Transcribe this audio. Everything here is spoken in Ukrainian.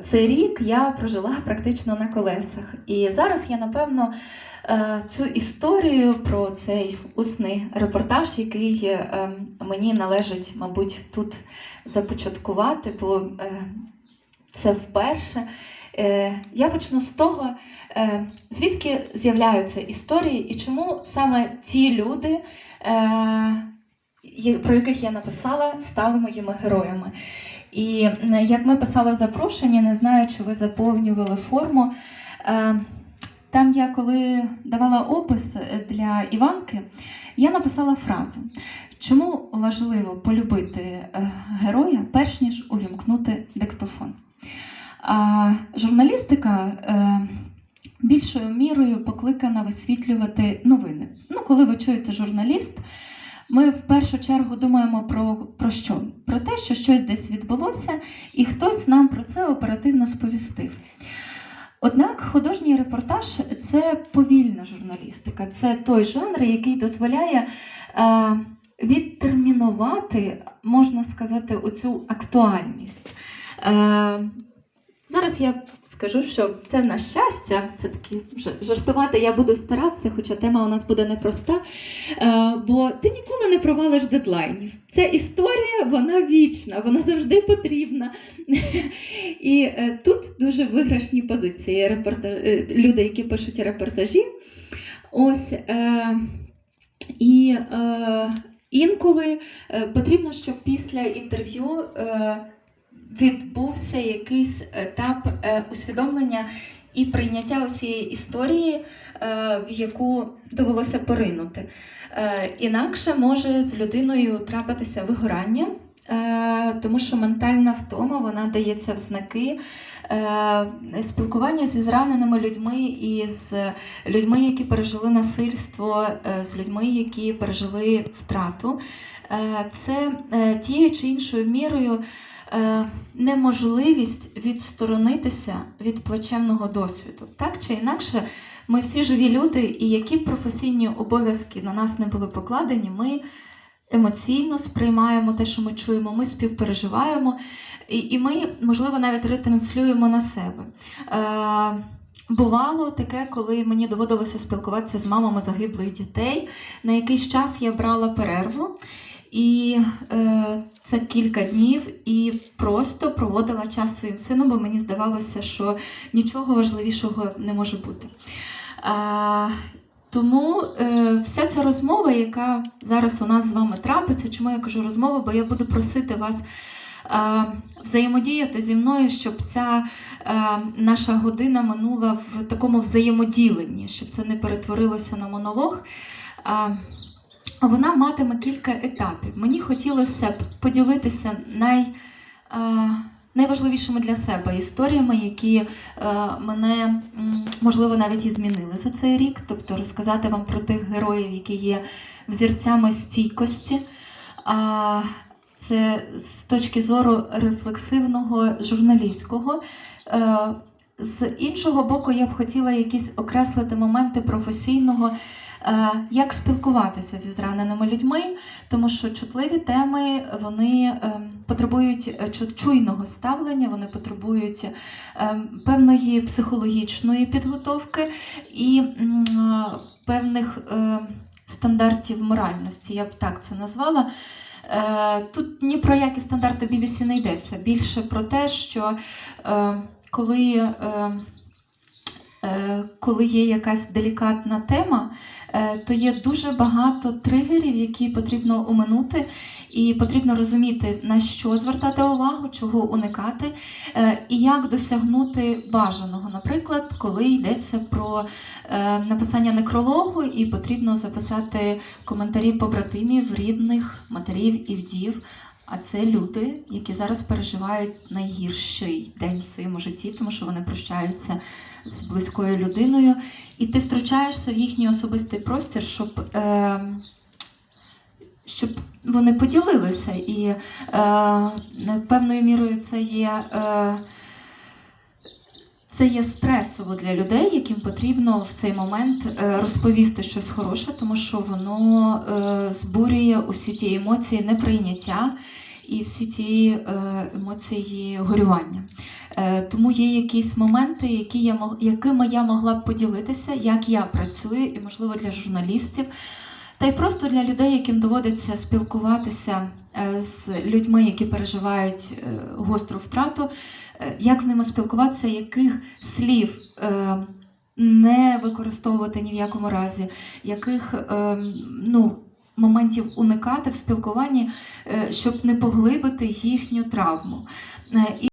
цей рік я прожила практично на колесах. І зараз я, напевно, е, цю історію про цей усний репортаж, який е, мені належить, мабуть, тут започаткувати, бо е, це вперше. Е, Я почну з того, е, звідки з'являються історії і чому саме ті люди, е, про яких я написала, стали моїми героями. І як ми писали в запрошенні, не знаю, чи ви заповнювали форму. е, Там я коли давала опис е, для Іванки, я написала фразу: чому важливо полюбити е, героя, перш ніж увімкнути диктофон. А журналістика більшою мірою покликана висвітлювати новини. Ну, коли ви чуєте журналіст, ми в першу чергу думаємо про, про що? Про те, що щось десь відбулося, і хтось нам про це оперативно сповістив. Однак художній репортаж це повільна журналістика, це той жанр, який дозволяє е, відтермінувати, можна сказати, оцю актуальність. Е, Зараз я скажу, що це на щастя, це такі жартувати. Я буду старатися, хоча тема у нас буде непроста. Е, бо ти ніколи не провалиш дедлайнів. Ця історія вона вічна, вона завжди потрібна. І е, тут дуже виграшні позиції е, люди, які пишуть репортажі. Ось. І інколи потрібно, щоб після інтерв'ю. Відбувся якийсь етап е, усвідомлення і прийняття усієї історії, е, в яку довелося поринути. Е, інакше може з людиною трапитися вигорання. Тому що ментальна втома вона дається в знаки спілкування зі зраненими людьми і з людьми, які пережили насильство, з людьми, які пережили втрату. Це тією чи іншою мірою неможливість відсторонитися від плачевного досвіду. Так чи інакше, ми всі живі люди, і які б професійні обов'язки на нас не були покладені, ми емоційно сприймаємо те, що ми чуємо, ми співпереживаємо, і, і ми, можливо, навіть ретранслюємо на себе. Е, Бувало таке, коли мені доводилося спілкуватися з мамами загиблих дітей. На якийсь час я брала перерву, і е, це кілька днів, і просто проводила час своїм сином, бо мені здавалося, що нічого важливішого не може бути. А, тому е, вся ця розмова, яка зараз у нас з вами трапиться, чому я кажу розмова, бо я буду просити вас е, взаємодіяти зі мною, щоб ця е, наша година минула в такому взаємоділенні, щоб це не перетворилося на монолог. Е, вона матиме кілька етапів. Мені хотілося б поділитися най, е, найважливішими для себе історіями, які е, мене можливо навіть і змінили за цей рік. Тобто розказати вам про тих героїв, які є взірцями стійкості. Це з точки зору рефлексивного журналістського. Е, з іншого боку, я б хотіла якісь окреслити моменти професійного, як спілкуватися зі зраненими людьми, тому що чутливі теми вони е, потребують е, чуйного ставлення, вони потребують е, певної психологічної підготовки і е, певних е, стандартів моральності, я б так це назвала. Е, Тут ні про які стандарти BBC не йдеться. Більше про те, що е, коли, е, е, коли є якась делікатна тема, е, то є дуже багато тригерів, які потрібно оминути, і потрібно розуміти, на що звертати увагу, чого уникати, е, і як досягнути бажаного. Наприклад, коли йдеться про е, написання некрологу, і потрібно записати коментарі побратимів, рідних, матерів і вдів. А це люди, які зараз переживають найгірший день в своєму житті, тому що вони прощаються з близькою людиною, і ти втручаєшся в їхній особистий простір, щоб, е, щоб вони поділилися. І е, певною мірою це є. Е, це є стресово для людей, яким потрібно в цей момент е, розповісти щось хороше, тому що воно е, збурює усі ті емоції неприйняття і всі ті е, емоції горювання. Е, Тому є якісь моменти, які я якими я могла б поділитися, як я працюю, і можливо для журналістів, та й просто для людей, яким доводиться спілкуватися е, з людьми, які переживають гостру втрату, як з ними спілкуватися, яких слів не використовувати ні в якому разі, яких е, ну, моментів уникати в спілкуванні, е, щоб не поглибити їхню травму. Е,